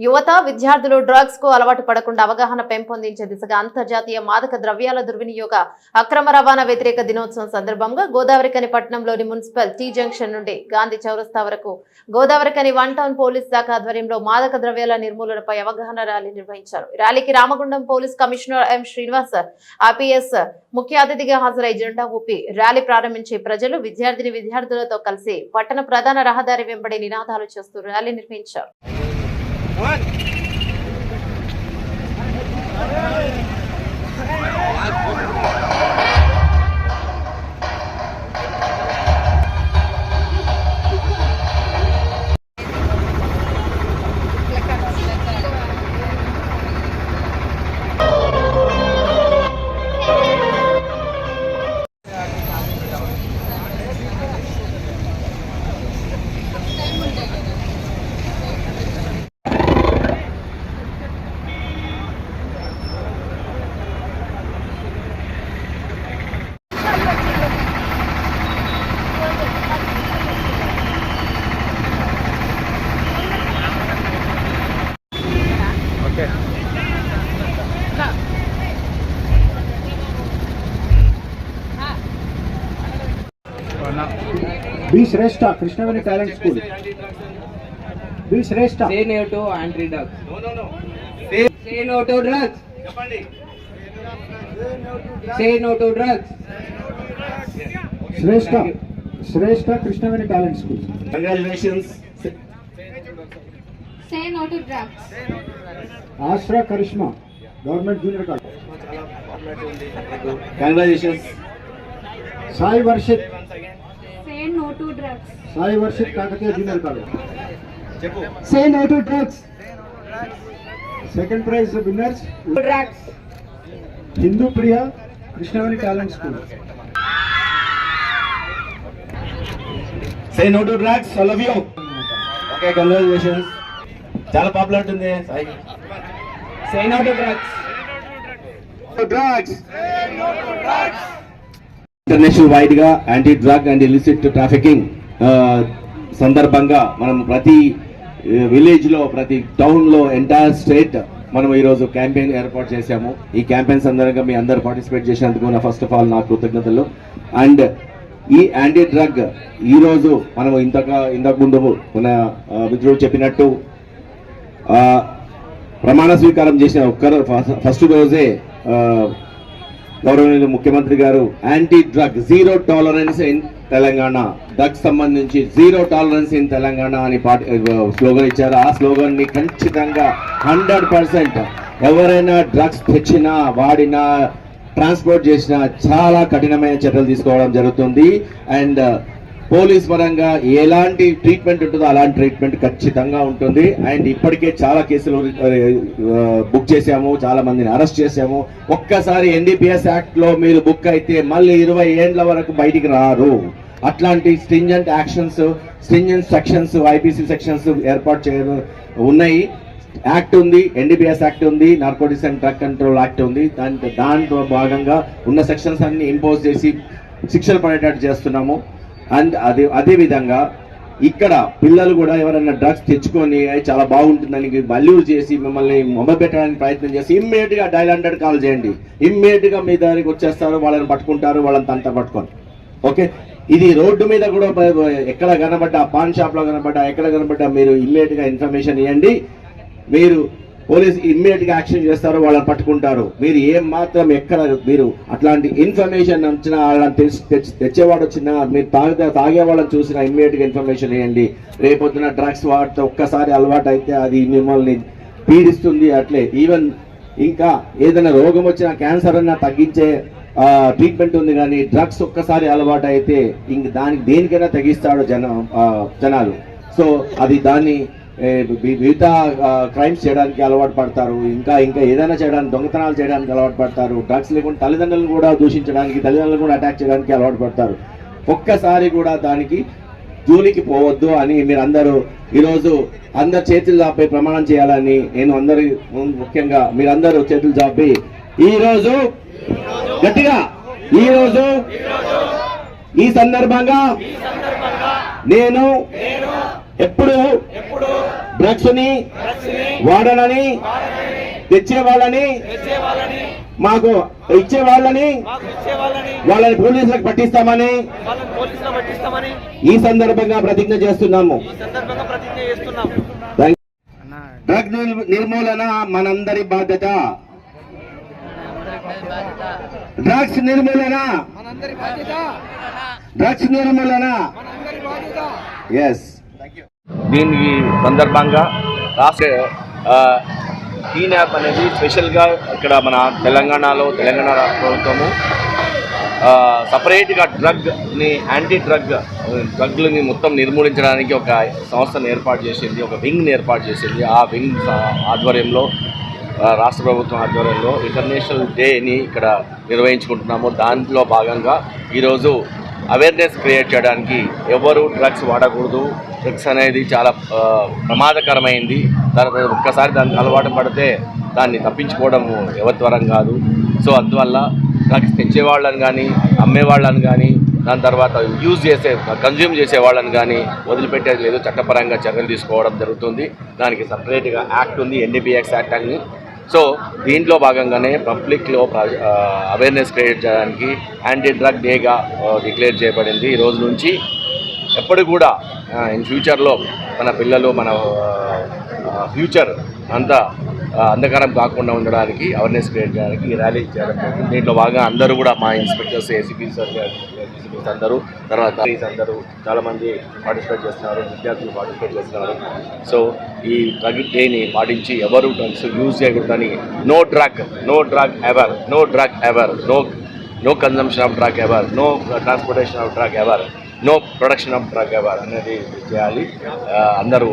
యువత విద్యార్థులు డ్రగ్స్కు అలవాటు పడకుండా అవగాహన పెంపొందించే దిశగా అంతర్జాతీయ మాదక ద్రవ్యాల దుర్వినియోగ అక్రమ రవాణా వ్యతిరేక దినోత్సవం సందర్భంగా గోదావరికని పట్టణంలోని మున్సిపల్ టీ జంక్షన్ నుండి గాంధీ చౌరస్తా వరకు గోదావరికని వన్ టౌన్ పోలీస్ శాఖ ఆధ్వర్యంలో మాదక ద్రవ్యాల నిర్మూలనపై అవగాహన ర్యాలీ నిర్వహించారు. ర్యాలీకి Ramagundam police commissioner M Srinivas RPS ముఖ్య అతిథిగా హాజరై జెండా ఊపి ర్యాలీ ప్రారంభించి ప్రజలు విద్యార్థిని విద్యార్థులతో కలిసి పట్టణ ప్రధాన రహదారి వెంబడి నినాదాలు చేస్తూ ర్యాలీ నిర్వహించారు. One. B Shreshta Krishnaveni talent school B Shreshta to anti-drugs. Say no to drugs. Say no to drugs. Shreshta Shreshta Krishnaveni talent school. Say no to drugs. Ashra Karishma government junior college Congratulations. Sai Varshith Sai Varshith Kakatiya junior college Say no to drugs. Second prize winners Drugs. Hindu Priya Krishnaveni talent school Say no to drugs, all of you. Okay, congratulations. చాలా popular ఉంటుంది Sai Say no to drugs. Drugs international వైడ్గా anti drug and illicit trafficking సందర్భంగా మనం ప్రతి విలేజ్లో ప్రతి టౌన్లో entire state మనం ఈరోజు క్యాంపెయిన్ ఏర్పాటు చేశాము. ఈ క్యాంపెయిన్ సందర్భంగా మీ అందరు పార్టిసిపేట్ చేసినందుకు నా ఫస్ట్ ఆఫ్ ఆల్ నా కృతజ్ఞతలు. అండ్ ఈ యాంటీ డ్రగ్ ఈరోజు మనం ఇంతగా ఇంతకు ముందు మన మిత్రుడు చెప్పినట్టు ప్రమాణ స్వీకారం చేసిన ఒక్కరు ఫస్ట్ రోజే గౌరవనీయులు ముఖ్యమంత్రి గారు anti drug zero tolerance in Telangana. Drug సంబంధించి జీరో టాలరెన్స్ ఇన్ తెలంగాణ అని పాట స్లోగన్ ఇచ్చారు. ఆ స్లోగన్ని ఖచ్చితంగా హండ్రెడ్ పర్సెంట్ ఎవరైనా డ్రగ్స్ తెచ్చినా వాడినా ట్రాన్స్పోర్ట్ చేసినా చాలా కఠినమైన చర్యలు తీసుకోవడం జరుగుతుంది. అండ్ పోలీస్ పరంగా ఎలాంటి ట్రీట్మెంట్ ఉంటుందో అలాంటి ట్రీట్మెంట్ ఖచ్చితంగా ఉంటుంది. అండ్ ఇప్పటికే చాలా కేసులు బుక్ చేశాము చాలా మందిని అరెస్ట్ చేశాము. ఒక్కసారి ఎన్డీపీఎస్ యాక్ట్లో మీరు బుక్ అయితే మళ్ళీ ఇరవై ఏండ్ల వరకు బయటికి రారు. అట్లాంటి stringent actions stringent sections IPC sections ఏర్పాటు చేయడం ఉన్నాయి. యాక్ట్ ఉంది ఎన్డీపీఎస్ యాక్ట్ ఉంది narcotics and drug control act ఉంది. దాంట్లో దాంట్లో భాగంగా ఉన్న సెక్షన్స్ అన్ని ఇంపోజ్ చేసి శిక్షలు పడేటట్టు చేస్తున్నాము. అండ్ అదే అదే విధంగా ఇక్కడ పిల్లలు కూడా ఎవరైనా డ్రగ్స్ తెచ్చుకొని చాలా బాగుంటుందని బల్యూరు చేసి మిమ్మల్ని మొబైల్ పెట్టడానికి ప్రయత్నం చేసి ఇమ్మీడియట్గా డైల్ హండ్రెడ్ కాల్ చేయండి. ఇమ్మీడియట్గా మీ దగ్గరికి వచ్చేస్తారు వాళ్ళని పట్టుకుంటారు వాళ్ళని తంత పట్టుకొని ఓకే? ఇది రోడ్డు మీద కూడా ఎక్కడ కనబడ్డా పాన్ షాప్లో కనబడ్డా ఎక్కడ కనబడ్డా మీరు ఇమ్మీడియట్గా ఇన్ఫర్మేషన్ ఇవ్వండి మీరు పోలీస్ ఇమ్మీడియట్గా యాక్షన్ చేస్తారు వాళ్ళని పట్టుకుంటారు. మీరు ఏం మాత్రం ఎక్కడ మీరు అట్లాంటి ఇన్ఫర్మేషన్ వచ్చినా వాళ్ళని తెచ్చి తెచ్చి- తెచ్చేవాడు వచ్చినా మీరు తాగితే తాగే వాళ్ళని చూసినా ఇమ్మీడియట్గా ఇన్ఫర్మేషన్ వేయండి. రేపొద్దున డ్రగ్స్ వాడితే ఒక్కసారి అలవాటు అయితే అది మిమ్మల్ని పీడిస్తుంది అట్లే. ఈవెన్ ఇంకా ఏదైనా రోగం వచ్చినా క్యాన్సర్ అన్నా తగ్గించే ట్రీట్మెంట్ ఉంది కానీ డ్రగ్స్ ఒక్కసారి అలవాటు అయితే ఇంక దానికి దేనికైనా తగ్గిస్తాడు జన జనాలు. సో అది దాన్ని మిగతా క్రైమ్స్ చేయడానికి అలవాటు పడతారు. ఇంకా ఇంకా ఏదైనా చేయడానికి దొంగతనాలు చేయడానికి అలవాటు పడతారు. డ్రగ్స్ లేకుండా తల్లిదండ్రులను కూడా దూషించడానికి తల్లిదండ్రులను కూడా అటాక్ చేయడానికి అలవాటు పడతారు. ఒక్కసారి కూడా దానికి జూలికి పోవద్దు అని మీరు అందరూ ఈరోజు అందరు చేతులు చాపి ప్రమాణం చేయాలని నేను అందరి ముఖ్యంగా మీరందరూ చేతులు చాపి ఈరోజు గట్టిగా ఈరోజు ఈ సందర్భంగా నేను ఎప్పుడు డ్రగ్స్ని వాడనని తెచ్చే వాళ్ళని మాకు ఇచ్చే వాళ్ళని వాళ్ళని పోలీసులకు పట్టిస్తామని వాళ్ళని పోలీసులు పట్టిస్తామని ఈ సందర్భంగా ప్రతిజ్ఞ చేస్తున్నాము. ఈ సందర్భంగా ప్రతిజ్ఞ చేస్తున్నాం థాంక్ డ్రగ్ నిర్- నిర్మూలన మనందరి బాధ్యత. డ్రగ్స్ నిర్మూలన. మనందరి బాధ్యత. డ్రగ్స్ నిర్మూలన. మనందరి బాధ్యత. ఎస్ దీనికి సందర్భంగా రాష్ట్ర టీన్ యాప్ అనేది స్పెషల్గా ఇక్కడ మన తెలంగాణలో తెలంగాణ ప్రభుత్వము సపరేట్గా డ్రగ్ని యాంటీ డ్రగ్ డ్రగ్లని మొత్తం నిర్మూలించడానికి ఒక సంస్థను ఏర్పాటు చేసింది ఒక వింగ్ని ఏర్పాటు చేసింది. ఆ వింగ్ ఆధ్వర్యంలో రాష్ట్ర ప్రభుత్వం ఆధ్వర్యంలో ఇంటర్నేషనల్ డేని ఇక్కడ నిర్వహించుకుంటున్నాము. దాంట్లో భాగంగా ఈరోజు అవేర్నెస్ క్రియేట్ చేయడానికి ఎవరు డ్రగ్స్ వాడకూడదు డ్రగ్స్ అనేది చాలా ప్రమాదకరమైంది. తర్వాత ఒక్కసారి దానికి అలవాటు పడితే దాన్ని తప్పించుకోవడం ఎవరి కాదు. సో అందువల్ల డ్రగ్స్ తెచ్చేవాళ్ళని కానీ అమ్మేవాళ్ళని కానీ దాని తర్వాత యూజ్ చేసే కన్జ్యూమ్ చేసే వాళ్ళని కానీ వదిలిపెట్టేది లేదు. చట్టపరంగా చర్యలు తీసుకోవడం జరుగుతుంది. దానికి సపరేట్గా యాక్ట్ ఉంది ఎన్డీబీఎక్స్ యాక్ట్ అని. సో దీంట్లో భాగంగానే పబ్లిక్లో అవేర్నెస్ క్రియేట్ చేయడానికి యాంటీ డ్రగ్ డేగా డిక్లేర్ చేయబడింది. ఈ రోజు నుంచి ఎప్పుడు కూడా ఇన్ ఫ్యూచర్లో మన పిల్లలు మన ఫ్యూచర్ అంతా అంధకారం కాకుండా ఉండడానికి అవేర్నెస్ క్రియేట్ చేయడానికి ఈ ర్యాలీ చేయడం దీంట్లో బాగా అందరూ కూడా మా ఇన్స్పెక్టర్స్ ఏసీపీ సార్ అందరూ తర్వాత అందరూ చాలామంది పార్టిసిపేట్ చేస్తున్నారు విద్యార్థులు పార్టిసిపేట్ చేస్తున్నారు. సో ఈ డ్రగ్ డేని పాటించి ఎవరు డ్రగ్స్ యూజ్ చేయకూడదని no drug no drug ever no drug ever no no consumption of drug ever no transportation of drug ever no production of drug ever అనేది చేయాలి ఆ, అందరూ